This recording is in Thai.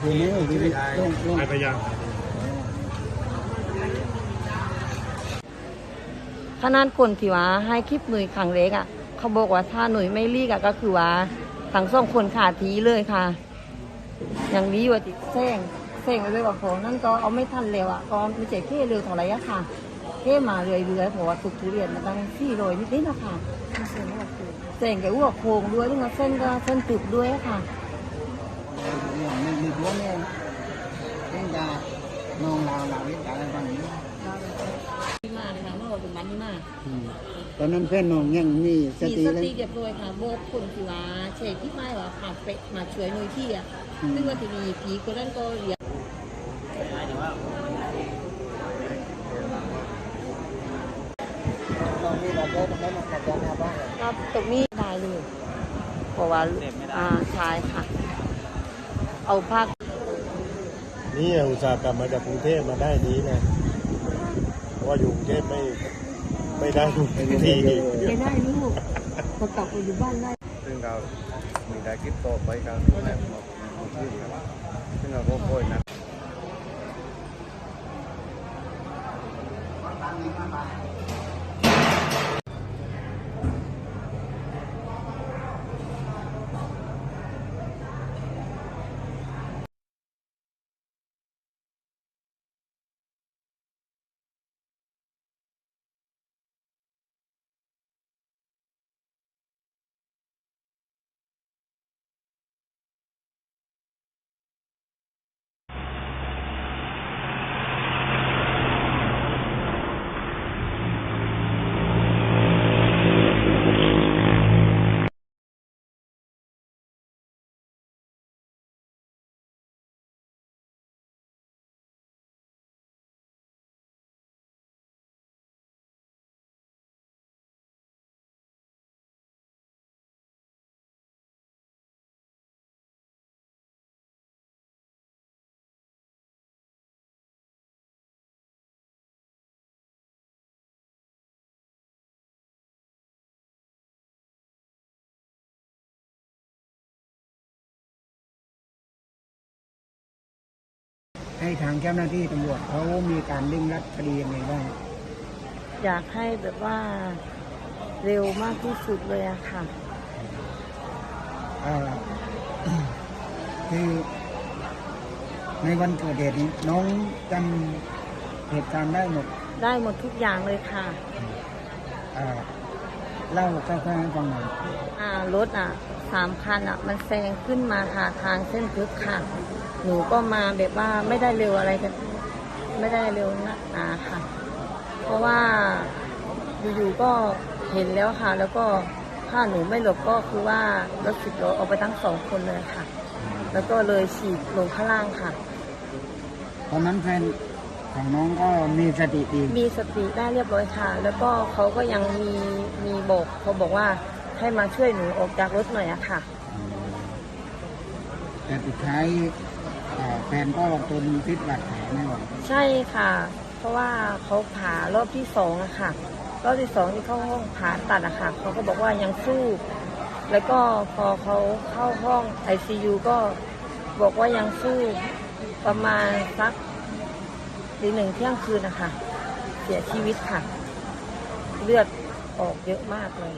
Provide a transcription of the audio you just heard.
คืนนี้คือลงลง ไปยัง ขนาดคนที่ว่าให้คลิปหนุ่ยครั้งเล็กอะ เขาบอกว่าถ้าหนุ่ยไม่รีกอะก็คือว่าทั้งสองคนขาดทีเลยค่ะ อย่างนี้ว่าติดแซงแซงไปเลยว่าของนั่นก็เอาไม่ทันเร็วอะก็ไม่ใช่เท่เร็วเท่าไหร่อะค่ะเท่มาเรื่อยๆเพราะว่าสุกทุเรียนมันตั้งสี่โลนิดๆนะคะแซงแกอ้วกโค้งด้วยนี่ก็เส้นก็เส้นตึกด้วยค่ะเนี่ยไม่มีหัวเนี่เล่นกานองลาวลาวเล่นกาอะไรบ้างนี้ มาเลยค่ะเมื่อวันมันที่มาอืมตอนนั้นเพื่อนน้องยังมีสมีติสเลย ติเรียบร้อยค่ะโบกคนที่ว่าเชฟที่ไม่ว่าค่ะเปะมาช่วยหน่วยที่อะอืม ซึ่งว่าทีนี้ผีคนนั้นก็เรียกน้องมีแบบเล่นได้มาขัดกันหน้าบ้านครับตรงนี้ได้เลยเพราะว่าอ่าใช่ค่ะ เอาพักนี่อุตส่าห์กลับมาจากกรุงเทพมาได้นี้นะเพราะว่าอยู่กรุงเทพไม่ ไม่ได้ทีไม่ได้ลูกพอกลับไปอยู่บ้านได้ซึ่งเรามีได้คิดต่อไปกันแบบหมดที่ครับซึ่งเราก็ค่อยนะ ให้ทางเจ้าหน้าที่ตำรวจเขามีการเร่งรัดคดียังไงบ้างอยากให้แบบว่าเร็วมากที่สุดเลยอะค่ะเอ่อคือในวันเกิดเหตุนี้น้องจำเหตุการณ์ได้หมดได้หมดทุกอย่างเลยค่ะเอ่อเล่าคร่าวๆให้ฟังหน่อยอ่ารถอะสามคันอะ มันแซงขึ้นมาหาทางเส้นทึบค่ะ หนูก็มาแบบว่าไม่ได้เร็วอะไรกัน ไม่ได้เร็วนะอ่าค่ะ เพราะว่าอยู่ๆก็เห็นแล้วค่ะ แล้วก็ถ้าหนูไม่หลบก็คือว่ารถสิบล้อเอาไปทั้งสองคนเลยค่ะ แล้วก็เลยฉีดลงข้างล่างค่ะ ตอนนั้นแฟนของน้องก็มีสติดีมีสติได้เรียบร้อยค่ะ แล้วก็เขาก็ยังมีมีบอกเขาบอกว่าให้มาช่วยหนูออกจากรถหน่อยอะค่ะ แต่สุดท้ายเอ่อ แฟนก็ทนพิษบาดแผลไม่ไหวใช่ค่ะ เพราะว่าเขาผ่ารอบที่สองอะค่ะ รอบที่สองที่เข้าห้องผ่าตัดอะค่ะเขาก็บอกว่ายังสู้ แล้วก็พอเขาเข้าห้องไอซียูก็บอกว่ายังสู้ประมาณสักตีหนึ่งเที่ยงคืนนะคะ เสียชีวิตค่ะ เลือดออกเยอะมากเลย